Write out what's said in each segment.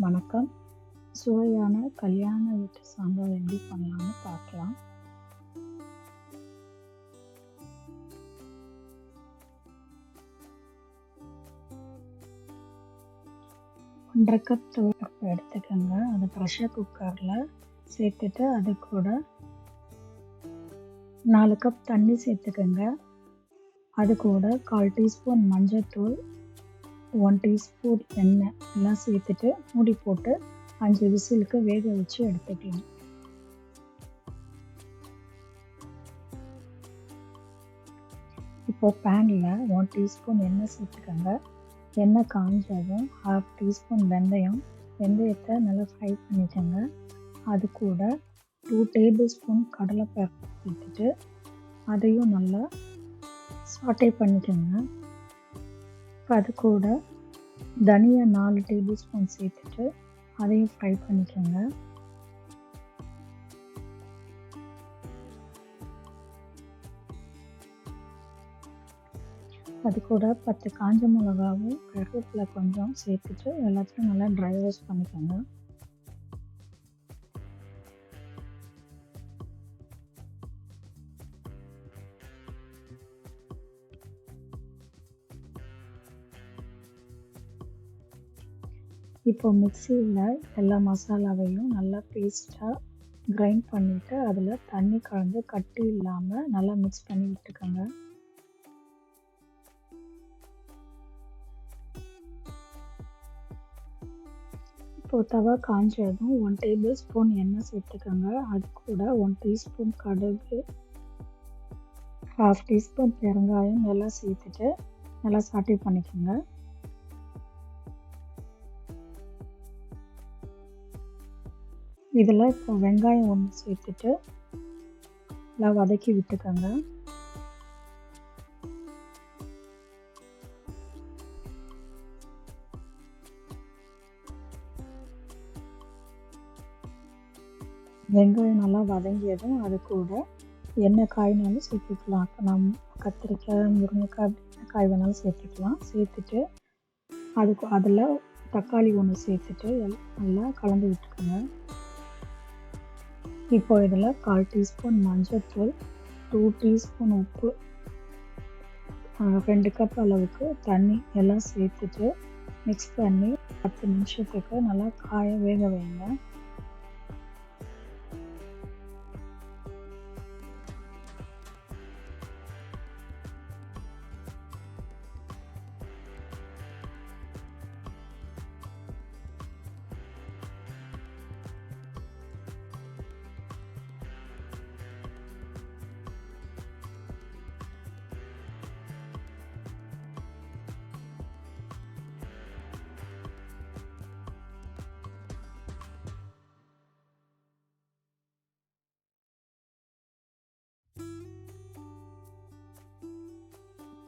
வணக்கம். சுவையான கல்யாண வீட்டு சாம்பார் எப்படி பண்ணலாம்னு பார்க்கலாம். ஒன்றரை கப் துவரப்பருப்பு எடுத்துக்கோங்க. அதை ப்ரெஷர் குக்கரில் சேர்த்துட்டு அது கூட நாலு கப் தண்ணி சேர்த்துக்கோங்க. அது கூட கால் டீஸ்பூன் மஞ்சள்தூள் ஒன் டீஸ்பூன் எண்ணெய் எல்லாம் சேர்த்துட்டு மூடி போட்டு அஞ்சு விசிலுக்கு வேக வச்சு எடுத்துக்கலாம். இப்போ பேனில் ஒன் டீஸ்பூன் எண்ணெய் சேர்த்துக்கோங்க. எண்ணெய் காஞ்சதும் ஹாஃப் டீஸ்பூன் வெந்தயம் வெந்தயத்தை நல்லா ஃப்ரை பண்ணிக்கோங்க. அது கூட டூ டேபிள் ஸ்பூன் கடலைப்பருப்பு சேர்த்துட்டு அதையும் நல்லா சாட்டே பண்ணிக்கோங்க. அது கூட தனியா நாலு டேபிள் ஸ்பூன் சேர்த்துட்டு அதையும் ஃப்ரை பண்ணிக்கோங்க. அது கூட பத்து காஞ்ச மிளகாவும் கருவேப்பிலை கொஞ்சம் சேர்த்துட்டு எல்லாத்தையும் நல்லா ட்ரை ரோஸ்ட் பண்ணிக்கோங்க. இப்போ மிக்சியில் எல்லா மசாலாவையும் நல்லா பேஸ்ட்டாக கிரைண்ட் பண்ணிவிட்டு அதில் தண்ணி கலந்து கட்டி இல்லாமல் நல்லா மிக்ஸ் பண்ணி விட்டுக்கோங்க. இப்போது தவா காஞ்சதும் ஒன் டேபிள் ஸ்பூன் எண்ணெய் சேர்த்துக்கோங்க. அது கூட ஒன் டீஸ்பூன் கடுகு ஹாஃப் டீஸ்பூன் பெருங்காயம் எல்லாம் சேர்த்துட்டு நல்லா சாட்டி பண்ணிக்கோங்க. இதில் இப்போ வெங்காயம் ஒன்று சேர்த்துட்டு நல்லா வதக்கி விட்டுக்கோங்க. வெங்காயம் நல்லா வதங்கியதும் அது கூட என்ன காய்னாலும் சேர்த்துக்கலாம். இப்போ நம்ம கத்திரிக்காய் முருங்கைக்காய் என்ன காய் வேணாலும் சேர்த்துக்கலாம். சேர்த்துட்டு அதுக்கு அதில் தக்காளி ஒன்று சேர்த்துட்டு நல்லா கலந்து விட்டுக்கோங்க. இப்போ இதில் கால் டீஸ்பூன் மஞ்சள்தூள் டூ டீஸ்பூன் உப்பு ரெண்டு கப் அளவுக்கு தண்ணி எல்லாம் சேர்த்துட்டு மிக்ஸ் பண்ணி பத்து நிமிஷத்துக்கு நல்லா காய வேக வைங்க.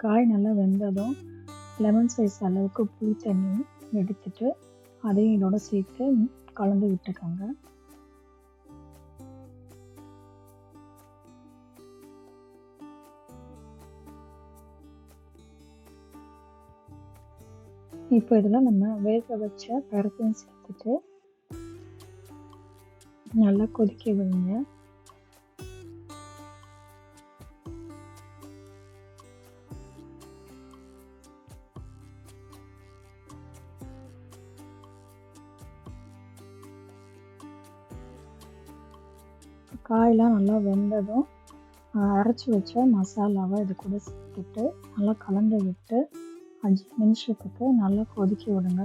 காய் நல்லா வெந்ததும் லெமன் சைஸ் அளவுக்கு புளி தண்ணி எடுத்துட்டு அதையும் இதோட சேர்த்து கலந்து விட்டுக்கோங்க. இப்போ இதில் நம்ம வேக வச்ச பருப்பையும் சேர்த்துட்டு நல்லா கொதிக்க விடுங்க. காயெலாம் நல்லா வெந்ததும் அரைச்சி வச்ச மசாலாவை இது கூட சேர்த்துட்டு நல்லா கலந்து விட்டு அஞ்சு நிமிஷத்துக்கு நல்லா கொதிக்க விடுங்க.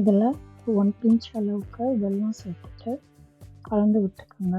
இதில் ஒன் பிஞ்ச் அளவுக்கு வெல்லம் சேர்த்துட்டு கலந்து விட்டுக்கோங்க.